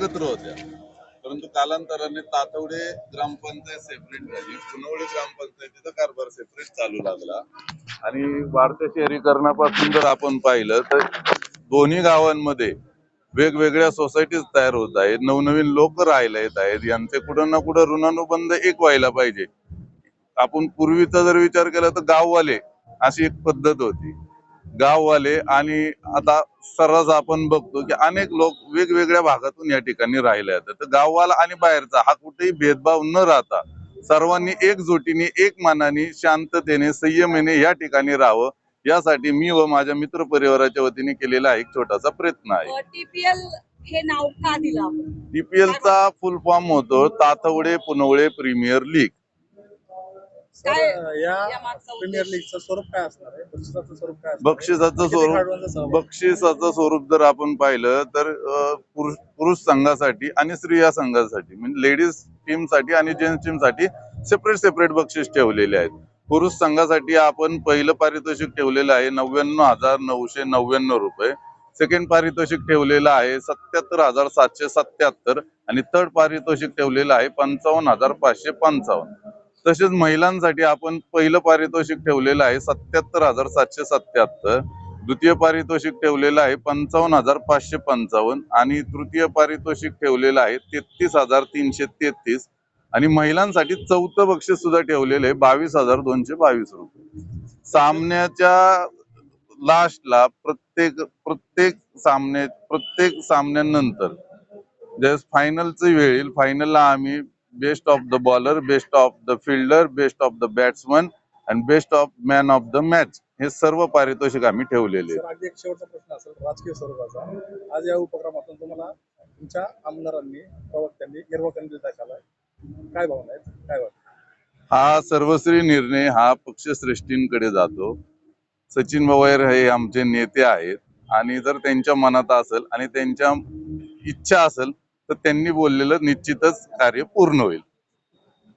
एकत्र होत्या. परंतु कालांतराने तातवडे ग्रामपंचायत सेपरेट झाली. पुनवडे ग्रामपंचायतीचा कारभार सेपरेट चालू लागला. आणि वाढत्या शहरीकरणापासून जर आपण पाहिलं तर दोन्ही गावांमध्ये वेगवेगळ्या सोसायटीज तयार होत आहेत. नवनवीन लोक राहायला येत आहेत. यांचे कुठं ना कुठं ऋणानुबंध एक व्हायला पाहिजे. आपण पूर्वीचा जर विचार केला तर गाववाले अशी एक पद्धत होती. गाववाले आणि आता सर्रास आपण बघतो की अनेक लोक वेगवेगळ्या भागातून या ठिकाणी राहिले आहेत. तर गाववाला आणि बाहेरचा हा कुठेही भेदभाव न राहता सर्वांनी एकजुटीने एक मनाने शांततेने संयमेने या ठिकाणी राहावं. यासाठी मी व माझ्या मित्र परिवाराच्या वतीने केलेला एक छोटासा प्रयत्न आहे. टीपीएल हे नाव का दिलं आपण? टीपीएल चा फुल फॉर्म होतो तातवडे पुनवळे प्रीमियर लीग. काय या या मागचा प्रीमियर उद्देश? लीगचं स्वरूप काय असणार आहे बक्षिसाचं स्वरूप काय असणार आहे? बक्षिसाचं किती स्वरूप खेळाडूंचा सहभाग? बक्षिसाचं स्वरूप जर आपण पाहिलं तर अं, पुरुष पुरुष संघासाठी आणि स्त्रिया संघासाठी म्हणजे लेडीज टीमसाठी आणि जेंट्स टीमसाठी सेपरेट सेपरेट बक्षीस ठेवलेले आहेत पुरुष संघासाठी आपण पहिलं पारितोषिक ठेवलेलं आहे नव्याण्णव हजार नऊशे नव्याण्णव रुपये सेकंड पारितोषिक ठेवलेलं आहे सत्याहत्तर हजार सातशे सत्याहत्तर आणि थर्ड पारितोषिक ठेवलेलं आहे पंचावन्न हजार पाचशे पंचावन्न तसेच महिलांसाठी आपण पहिलं पारितोषिक ठेवलेलं आहे सत्याहत्तर हजार सातशे सत्याहत्तर. द्वितीय पारितोषिक ठेवलेलं आहे पंचावन्न हजार पाचशे पंचावन्न. आणि तृतीय पारितोषिक ठेवलेलं आहे तेहतीस हजार तीनशे तेहतीस. आणि महिलांसाठी चौथं बक्षीस सुद्धा ठेवलेलं आहे बावीस हजार दोनशे बावीस रुपये. सामन्याच्या लास्टला प्रत्येक प्रत्येक सामने प्रत्येक सामन्यानंतर ज्यावेळेस फायनलची वेळ येईल फायनलला आम्ही best of the bowler best of the fielder best of the batsman आणि best of man of the match हे सर्व पारितोषिक आम्ही ठेवलेले आहेत. सर अगदी एक शेवटचा प्रश्न असेल राजकीय स्वरूपाचा. आज या उपक्रमातून तुम्हाला तुमच्या आमदारांनी प्रवक्त्यांनी हिरवा कंदील दाखवला काय भावना आहेत? काय वाटतं? हा सर्वश्री निर्णय हा पक्षश्रेष्ठींकडे जातो. सचिन पवार हे आमचे नेते आहेत. आणि जर त्यांच्या मनात असेल आणि त्यांच्या इच्छा असेल तर त्यांनी बोललेलं निश्चितच कार्य पूर्ण होईल.